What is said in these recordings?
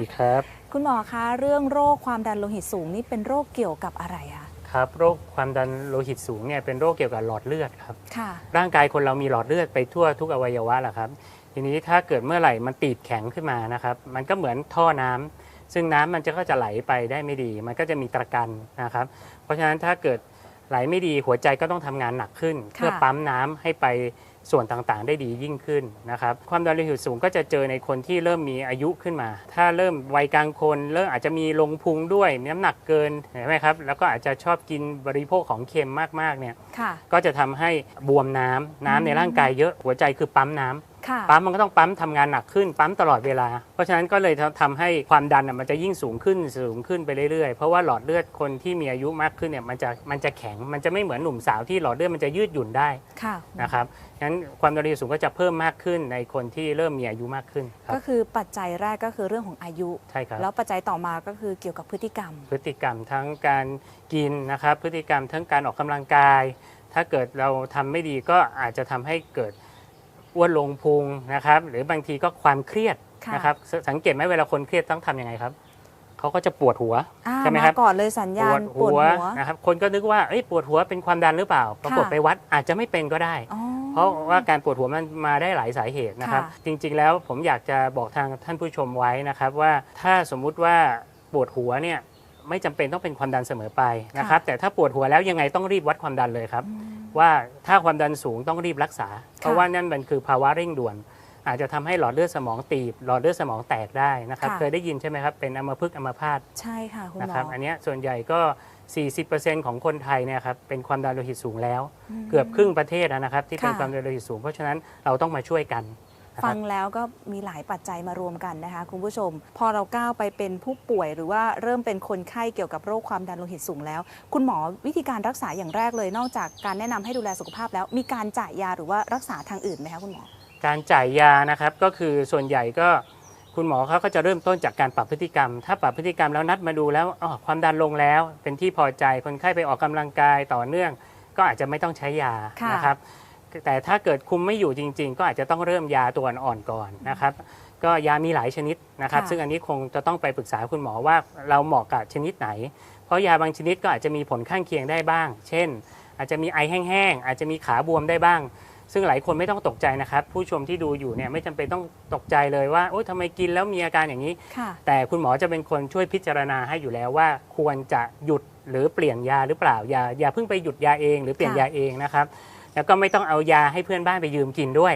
ดีครับ คุณหมอคะเรื่องโรคความดันโลหิตสูงนี่เป็นโรคเกี่ยวกับอะไรอะครับโรคความดันโลหิตสูงเนี่ยเป็นโรคเกี่ยวกับหลอดเลือดครับค่ะ ร่างกายคนเรามีหลอดเลือดไปทั่วทุกอวัยวะแหละครับ ทีนี้ถ้าเกิดเมื่อไหร่มันตีบแข็งขึ้นมานะครับมันก็เหมือนท่อน้ำซึ่งน้ำมันจะก็จะไหลไปได้ไม่ดี มันก็จะมีตะกันนะครับ เพราะฉะนั้นถ้าเกิดไหลไม่ดีหัวใจก็ต้องทำงานหนักขึ้น เพื่อปั๊มน้ำให้ไป ส่วนต่างๆ ได้ดียิ่งขึ้นนะครับ ความดันโลหิตสูงก็จะเจอในคนที่เริ่มมีอายุขึ้นมา ถ้าเริ่มวัยกลางคนเริ่มอาจจะมีลงพุงด้วยมีน้ำหนักเกินเห็นไหมครับ แล้วก็อาจจะชอบกินบริโภคของเค็มมากๆเนี่ยค่ะก็จะทำให้บวมน้ำน้ำในร่างกายเยอะหัวใจคือปั๊มน้ำค่ะ ปั๊มมันก็ต้องปั๊มทำงานหนักขึ้นปั๊มตลอดเวลา เพราะฉะนั้นก็เลยทำให้ความดันน่ะมันจะยิ่งสูงขึ้นสูงขึ้นไปเรื่อยๆ เพราะว่าหลอดเลือดคนที่มีอายุมากขึ้นเนี่ยมันจะมันจะแข็งมันจะไม่เหมือนหนุ่มสาวที่หลอดเลือดมันจะยืดหยุ่นได้ค่ะนะครับงั้นความดันโลหิตสูงก็จะเพิ่มมากขึ้นในคนที่เริ่มมีอายุมากขึ้นครัก็บคือปัจจัยแรกก็คือเรื่องของอายุใช่ครับแล้วปัจจัยต่อมาก็คือเกี่ยวกับพฤติกรรม พฤติกรรมทั้งการกินนะครับพฤติกรรมทั้งการออกกำลังกาย ถ้าเกิดเราทำไม่ดีก็อาจจะทำให้เกิด อ้วนลงพุงนะครับ หรือบางทีก็ความเครียดค่ะ นะครับสสังเกตไหมเวลาคนเครียดต้องทำยังไงครับเขาก็จะปวดหัว อ่าใช่ไหมมาครับ ก่อนเลยสัญญาณปวดหัว นะครับคนก็นึกว่าเอ้ยปวดหัวเป็นความดันหรือเปล่า ปรากฏค่ะ ไปวัดอาจจะไม่เป็นก็ได้ อ๋อ เพราะว่าการปวดหัวมันมาได้หลายสาเหตุนะครับ ค่ะ จริงๆแล้วผมอยากจะบอกทางท่านผู้ชมไว้นะครับว่าถ้าสมมุติว่าปวดหัวเนี่ยไม่จำเป็นต้องเป็นความดันเสมอไปนะครับ แต่ถ้าปวดหัวแล้วยังไงต้องรีบวัดความดันเลยครับ อืม ว่าถ้าความดันสูงต้องรีบรักษา เพราะว่านั่นมันคือภาวะเร่งด่วน อาจจะทำให้หลอดเลือดสมองตีบ หลอดเลือดสมองแตกได้นะครับค่ะเคยได้ยินใช่ไหมครับ เป็นอัมพฤกษ์อัมพาตใช่ค่ะคุณหนะมครับออันเนี้ยส่วนใหญ่ก็ 40%ของคนไทยเนี่ยครับเป็นความดันโลหิตสูงแล้วมเกือบครึ่งประเทศนะครับที่เป็นค่ะความดันโลหิตสูง เพราะฉะนั้นเราต้องมาช่วยกันนะค ฟัรับงแล้วก็มีหลายปัจจัยมารวมกันนะคะคุณผู้ชม พอเราก้าวไปเป็นผู้ป่วยหรือว่าเริ่มเป็นคนไข้เกี่ยวกับโรคความดันโลหิตสูงแล้ว คุณหมอวิธีการรักษาอย่างแรกเลย นอกจากการแนะนำให้ดูแลสุขภาพแล้วมีการจ่ายยาหรือว่ารักษาทางอื่นไหมคะคุณหมอ การจ่ายยานะครับก็คือส่วนใหญ่ก็คุณหมอเขาก็จะเริ่มต้นจากการปรับพฤติกรรม ถ้าปรับพฤติกรรมแล้วนัดมาดูแล้วอ๋อความดันลงแล้ว เป็นที่พอใจคนไข้ไปออกกำลังกายต่อเนื่อง ก็อาจจะไม่ต้องใช้ยาค่ะนะครับ แต่ถ้าเกิดคุมไม่อยู่จริง ๆ ก็อาจจะต้องเริ่มยาตัวอ่อนๆก่อนนะครับ ก็ยามีหลายชนิดนะครับค่ะซึ่งอันนี้คงจะต้องไปปรึกษาคุณหมอว่าเราเหมาะกับชนิดไหน เพราะยาบางชนิดก็อาจจะมีผลข้างเคียงได้บ้าง เช่น อาจจะมีไอแห้งๆอาจจะมีขาบวมได้บ้าง ซึ่งหลายคนไม่ต้องตกใจนะครับ ผู้ชมที่ดูอยู่เนี่ยไม่จำเป็นต้องตกใจเลยว่าโอ๊ยทำไมกินแล้วมีอาการอย่างนี้ค่ะแต่คุณหมอจะเป็นคนช่วยพิจารณาให้อยู่แล้วว่า ควรจะหยุดหรือเปลี่ยนยาหรือเปล่าอย่าอย่าเพิ่งไปหยุดยาเอง หรือเปลี่ยนค่ะยาเองนะครับ แล้วก็ไม่ต้องเอายาให้เพื่อนบ้านไปยืมกินด้วย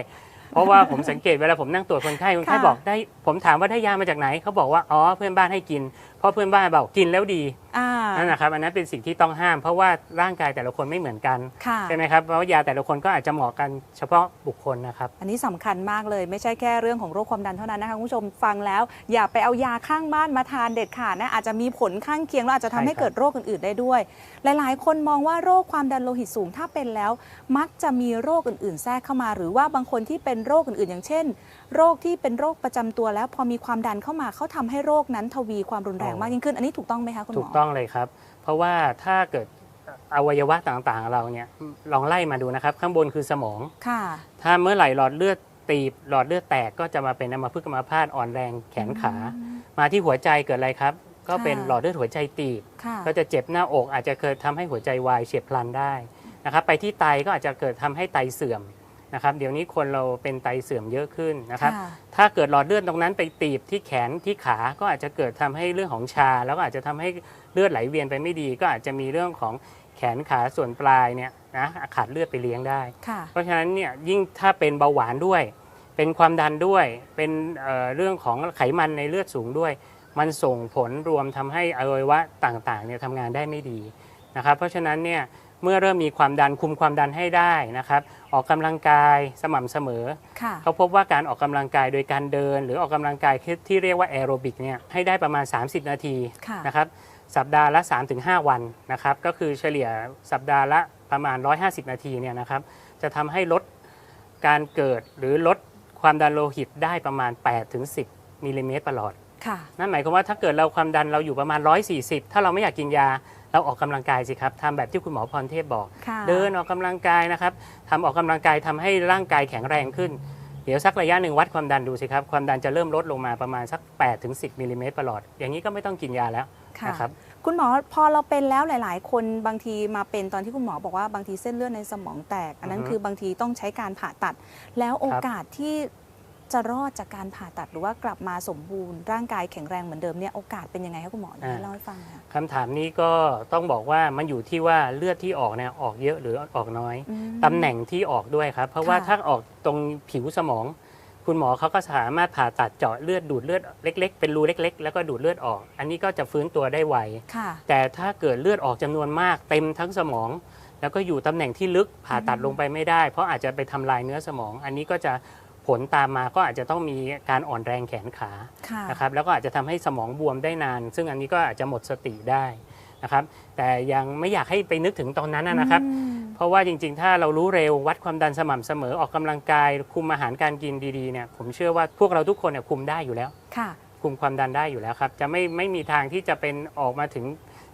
เพราะว่าผมสังเกตเวลาผมนั่งตรวจคนไข้คนไข้ค่ะบอกได้ ผมถามว่าได้ยามาจากไหนเขาบอกว่าอ๋อเพื่อนบ้านให้กินเพราะเพื่อนบ้านบอกกินแล้วดีอ่านั่นนะครับอันนั้นเป็นสิ่งที่ต้องห้าม เพราะว่าร่างกายแต่ละคนไม่เหมือนกันค่ะใช่ไหมครับเพราะว่ายาแต่ละคนก็อาจจะเหมาะกันเฉพาะบุคคลนะครับ อันนี้สำคัญมากเลยไม่ใช่แค่เรื่องของโรคความดันเท่านั้นนะคะคุณผู้ชมฟังแล้ว อย่าไปเอายาข้างบ้านมาทานเด็ดขาดนะอาจจะมีผลข้างเคียงแล้วอาจจะทำให้ใช่ครับเกิดโรคอื่นๆได้ด้วย หลายๆ คนมองว่าโรคความดันโลหิตสูงถ้าเป็นแล้ว มักจะมีโรคอื่นๆ แทรกเข้ามา หรือว่าบางคนที่เป็นโรคอื่นๆ อย่างเช่น โรคที่เป็นโรคประจำตัวแล้วพอมีความดันเข้ามาเขาทำให้โรคนั้นทวีความรุนแรงมากยิ่งขึ้น อันนี้ถูกต้องไหมคะคุณหถูมกอต้องเลยครับ เพราะว่าถ้าเกิดอวัยวะต่างๆ เราเนี่ยลองไล่มาดูนะครับ ข้างบนคือสมองค่ะถ้าเมื่อไหร่หลอดเลือดตีบหลอดเลือดแตกก็จะมาเป็นอัมพฤกษ์อัมพาตอ่อนแรงแขนขา มาที่หัวใจเกิดอะไรครับ ก็เป็นค่ะหลอดเลือดหัวใจตีบค่ะก็จะเจ็บหน้าอกอาจจะเกิดทำให้หัวใจวายเฉียบพลันได้นะครับไปที่ไตก็อาจจะเกิดทำให้ไตเสื่อม นะครับเดี๋ยวนี้คนเราเป็นไตเสื่อมเยอะขึ้นนะครับค่ะถ้าเกิดหลอดเลือดตรงนั้นไปตีบที่แขนที่ขาก็อาจจะเกิดทำให้เรื่องของชา แล้วก็อาจจะทำให้เลือดไหลเวียนไปไม่ดี ก็อาจจะมีเรื่องของแขนขาส่วนปลายเนี่ยนะขาดเลือดไปเลี้ยงได้ค่ะเพราะฉะนั้นเนี่ยยิ่งถ้าเป็นเบาหวานด้วย เป็นความดันด้วย เป็นเอ่อเรื่องของไขมันในเลือดสูงด้วย มันส่งผลรวมทำให้อวัยวะต่างๆเนี่ยทำงานได้ไม่ดีนะครับ เพราะฉะนั้นเนี่ย เมื่อเริ่มมีความดันคุมความดันให้ได้นะครับ ออกกำลังกายสม่ำเสมอค่ะเขาพบว่าการออกกำลังกายโดยการเดิน หรือออกกำลังกายที่เรียกว่าแอโรบิกเนี่ยให้ได้ประมาณ 30 นาทีค่ะนะครับสัปดาห์ละ 3-5 วันนะครับก็คือเฉลี่ยสัปดาห์ละประมาณ 150 นาทีเนี่ยนะครับจะทำให้ลดการเกิดหรือลดความดันโลหิตได้ประมาณ 8-10มิลลิเมตรประหลอดค่ะนั่นหมายความว่าถ้าเกิดเราความดันเราอยู่ประมาณ 140 ถ้าเราไม่อยากกินยา เราออกกำลังกายสิครับทำแบบที่คุณหมอพรเทพบอกค่ะเดินออกกำลังกายนะครับทำออกกำลังกายทำให้ร่างกายแข็งแรงขึ้น เดี๋ยวสักระยะหนึ่งวัดความดันดูสิครับ ความดันจะเริ่มลดลงมาประมาณสัก8ถึง10มิลลิเมตรประหลอด อย่างนี้ก็ไม่ต้องกินยาแล้วค่ะนะครับคุณหมอพอเราเป็นแล้วหลาย ๆ คนบางทีมาเป็นตอนที่คุณหมอบอกว่าบางทีเส้นเลือดในสมองแตก อันนั้นอือฮึคือบางทีต้องใช้การผ่าตัด แล้วโอกาสที่ จะรอดจากการผ่าตัดหรือว่ากลับมาสมบูรณ์ร่างกายแข็งแรงเหมือนเดิมเนี่ยโอกาสเป็นยังไงคะคุณหมอช่วยเล่าให้ฟังค่ะคำถามนี้ก็ต้องบอกว่ามันอยู่ที่ว่าเลือดที่ออกเนี่ยออกเยอะหรือออกน้อยอืมตำแหน่งที่ออกด้วยครับ เพราะว่าค่ะถ้าออกตรงผิวสมอง คุณหมอเขาก็สามารถผ่าตัดเจาะเลือดดูดเลือดเล็ก ๆ เป็นรูเล็ก ๆ แล้วก็ดูดเลือดออก อันนี้ก็จะฟื้นตัวได้ไวค่ะแต่ถ้าเกิดเลือดออกจำนวนมาก เต็มทั้งสมองแล้วก็อยู่ตำแหน่งที่ลึกผ่าตัดลงไปไม่ได้ เพราะอาจจะไปทำลายเนื้อสมอง อันนี้ก็จะ ผลตามมาก็อาจจะต้องมีการอ่อนแรงแขนขาค่ะนะครับแล้วก็อาจจะทำให้สมองบวมได้นาน ซึ่งอันนี้ก็อาจจะหมดสติได้นะครับแต่ยังไม่อยากให้ไปนึกถึงตอนนั้นนะนะครับอืมเพราะว่าจริงๆ ถ้าเรารู้เร็ววัดความดันสม่ำเสมอออกกำลังกาย คุมอาหารการกินดีๆเนี่ยผมเชื่อว่าพวกเราทุกคนเนี่ยคุมได้อยู่แล้วค่ะคุมความดันได้อยู่แล้วครับจะไม่ไม่มีทางที่จะเป็นออกมาถึง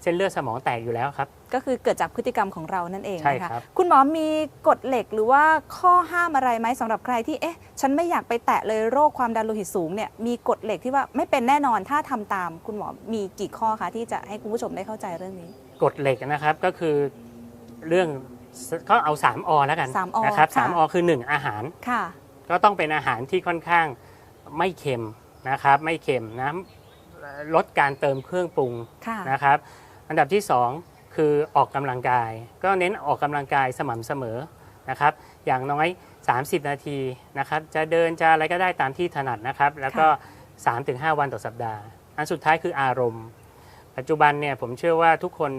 เส้นเลือดสมองแตกอยู่แล้วครับ ก็คือเกิดจากพฤติกรรมของเรานั่นเองใช่นะคะครับ คุณหมอมีกฎเหล็กหรือว่าข้อห้ามอะไรไหมสำหรับใครที่เอ๊ะ ฉันไม่อยากไปแตะเลยโรคความดันโลหิตสูงเนี่ยมีกฎเหล็กที่ว่าไม่เป็นแน่นอนถ้าทำตาม คุณหมอมีกี่ข้อคะที่จะให้คุณผู้ชมได้เข้าใจเรื่องนี้ กฎเหล็กนะครับก็คือเรื่องก็เอา 3อแล้วกันสามอนะครับค่ะ สามอคือ 1 อาหาร ค่ะ ก็ต้องเป็นอาหารที่ค่อนข้างไม่เค็มนะครับ ไม่เค็มนะลดการเติมเครื่องปรุงค่ะ นะครับ อันดับที่ 2 คือออกกำลังกาย ก็เน้นออกกำลังกายสม่ำเสมอนะครับ อย่างน้อย 30 นาทีนะครับ จะเดินจะอะไรก็ได้ตามที่ถนัดนะครับ แล้วก็ 3-5 วันต่อสัปดาห์ อันสุดท้ายคืออารมณ์ ปัจจุบันเนี่ยผมเชื่อว่าทุกคน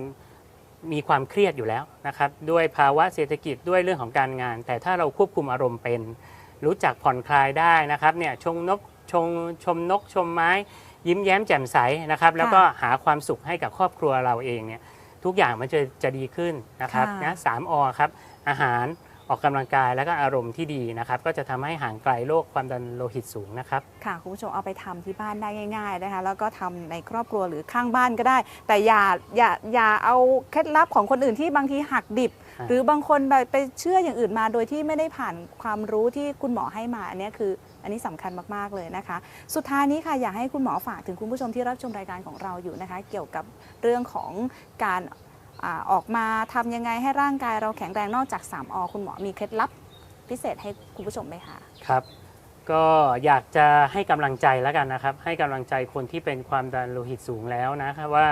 มีความเครียดอยู่แล้วนะครับ ด้วยภาวะเศรษฐกิจด้วยเรื่องของการงาน แต่ถ้าเราควบคุมอารมณ์เป็น รู้จักผ่อนคลายได้นะครับเนี่ยชงนกชงชมนกชมไม้ ยิ้มแย้มแจ่มใสนะครับ แล้วก็หาความสุขให้กับครอบครัวเราเองเนี่ยทุกอย่างมันจะจะดีขึ้นนะครับค่ะนะสามอครับอาหาร ออกกำลังกายแล้วก็อารมณ์ที่ดีนะครับก็จะทำให้ห่างไกลโรคความดันโลหิตสูงนะครับค่ะคุณผู้ชมเอาไปทำที่บ้านได้ง่าย ๆนะคะ แล้วก็ทำในครอบครัวหรือข้างบ้านก็ได้ แต่อย่าอย่าอย่าเอาเคล็ดลับของคนอื่นที่บางทีหักดิบอ่าหรือบางคนแบบไปเชื่ออย่างอื่นมาโดยที่ไม่ได้ผ่านความรู้ที่คุณหมอให้มาอันเนี้ยคืออันนี้สำคัญมากๆเลยนะคะ สุดท้ายนี้ค่ะอยากให้คุณหมอฝากถึงคุณผู้ชมที่รับชมรายการของเราอยู่นะคะ เกี่ยวกับเรื่องของการ อออกมาทำยังไงให้ร่างกายเราแข็งแรงนอกจาก 3อคุณหมอมีเคล็ดลับพิเศษให้คุณผู้ชมไหมคะครับ ก็อยากจะให้กำลังใจแล้วกันนะครับ ให้กำลังใจคนที่เป็นความดันโลหิตสูงแล้วนะครับว่า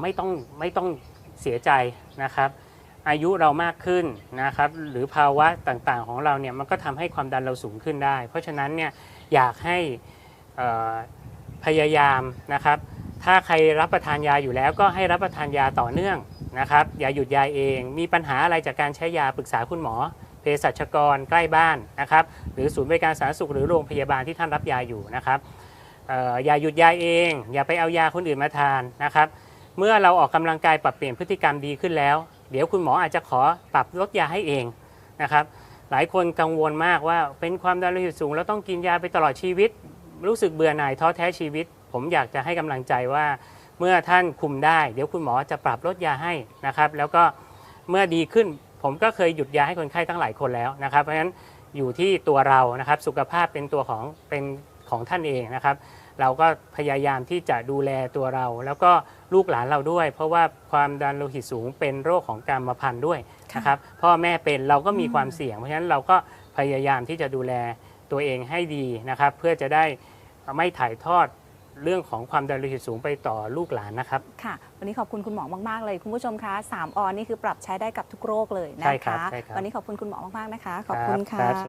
ไม่ต้องไม่ต้องเสียใจนะครับ อายุเรามากขึ้นนะครับ หรือภาวะต่างๆของเราเนี่ยมันก็ทำให้ความดันเราสูงขึ้นได้ เพราะฉะนั้นเนี่ยอยากให้พยายามนะครับ ถ้าใครรับประทานยาอยู่แล้วก็ให้รับประทานยาต่อเนื่องนะครับอย่าหยุดยาเอง มีปัญหาอะไรจากการใช้ยาปรึกษาคุณหมอเภสัชกรใกล้บ้านนะครับหรือศูนย์บริการสาธารณสุขหรือโรงพยาบาลที่ท่านรับยาอยู่นะครับอออย่าหยุดยาเอง อย่าไปเอายาคนอื่นมาทานนะครับ เมื่อเราออกกำลังกายปรับเปลี่ยนพฤติกรรมดีขึ้นแล้ว เดี๋ยวคุณหมออาจจะขอปรับลดยาให้เองนะครับหลายคนกังวลมากว่าเป็นความดันโลหิตสูง แล้วต้องกินยาไปตลอดชีวิต รู้สึกเบื่อหน่ายท้อแท้ชีวิต ผมอยากจะให้กำลังใจว่า เมื่อท่านคุมได้ เดี๋ยวคุณหมอจะปรับลดยาให้นะครับ แล้วก็เมื่อดีขึ้นผมก็เคยหยุดยาให้คนไข้ตั้งหลายคนแล้วนะครับ เพราะฉะนั้นอยู่ที่ตัวเรานะครับ สุขภาพเป็นตัวของเป็นของท่านเองนะครับ เราก็พยายามที่จะดูแลตัวเรา แล้วก็ลูกหลานเราด้วย เพราะว่าความดันโลหิตสูงเป็นโรคของกรรมพันธุ์ด้วยนะครับพ่อแม่เป็นเราก็มีความเสี่ยง เพราะฉะนั้นเราก็พยายามที่จะดูแลตัวเองให้ดีนะครับ เพื่อจะได้ไม่ถ่ายทอด เรื่องของความดันโลหิตสูงไปต่อลูกหลานนะครับ ค่ะ วันนี้ขอบคุณคุณหมอมาก ๆ เลย คุณผู้ชมคะ3ออนนี่คือปรับใช้ได้กับทุกโรคเลยนะใช่ครัคะ บใช่ครับ วันนี้ขอบคุณคุณหมอมาก ๆ นะคะ ขอบคุณรัค่ะ รับ